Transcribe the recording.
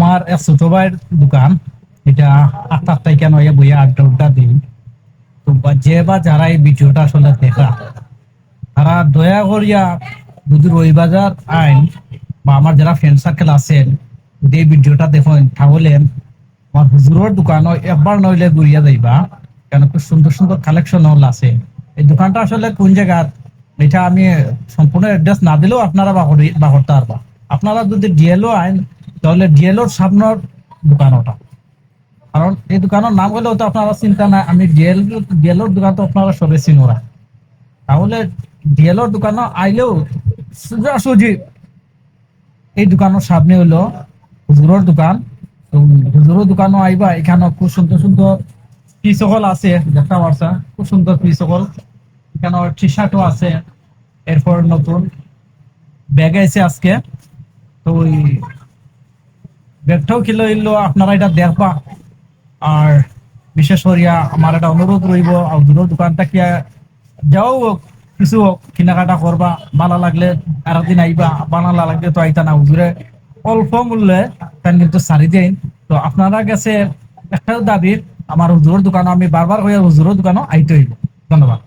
আমার এক ছোট ভাইয়ের দোকান। এটা আটটা আটটায় কেন ইয়ে বইয়া আড্ডা উড্ডা দিন তো যে বা যারা এই ভিডিওটা আসলে দেখা, তারা দয়া করিয়া যদি রবিবাজার আইন বা আমার যারা ফ্রেন্ড সার্কেল আছেন, যদি এই ভিডিওটা দেখেন, তাহলে আমার হুজুরের দোকানও একবার নইলে ঘুরিয়া যাইবা। কেন খুব সুন্দর সুন্দর কালেকশন হল আছে। এই দোকানটা আসলে কোন জায়গার? এটা আমি সম্পূর্ণ অ্যাড্রেস না দিলেও আপনারা বাহরি বাহরতে আপনারা যদি ডিএলও আইন তাহলে ডিএলওর সামনের দোকান ওটা। কারণ এই দোকানের নাম হলেও তো আপনারা চিন্তা নাই, আমি ডিএল, ডিএলওর দোকান তো আপনারা সবে চিনোরা তাহলে ডিএলওর দোকানে আইলেও সোজাসুজি এই দোকানের সামনে হলো হুজুরের দোকান। হুজুরের দোকানও আইবা, এখানে খুব সুন্দর সুন্দর টি সকল আছে, দেখতে পারছা খুব সুন্দর টি সকল এখানে টি শার্টও আছে, এরপর নতুন ব্যাগ আছে আজকে। তো ওই ব্যাগটাও কিলো ইলো, আপনারা এটা দেখবা। আর বিশেষ করিয়া আমার একটা অনুরোধ রইব, আর দূরের দোকানটা কি যাও কিছু কেনাকাটা করবা ভালো লাগলে আর একদিন আইবা বানা লাগলে তো আইতা না, হুজুরে। অল্প মূল্যে তার কিন্তু সারি দেন। তো আপনারা কাছে একটা দাবি আমার হুজুরের দোকানে আমি বারবার হয়ে হুজুরের দোকানও আইতে হইব। ধন্যবাদ।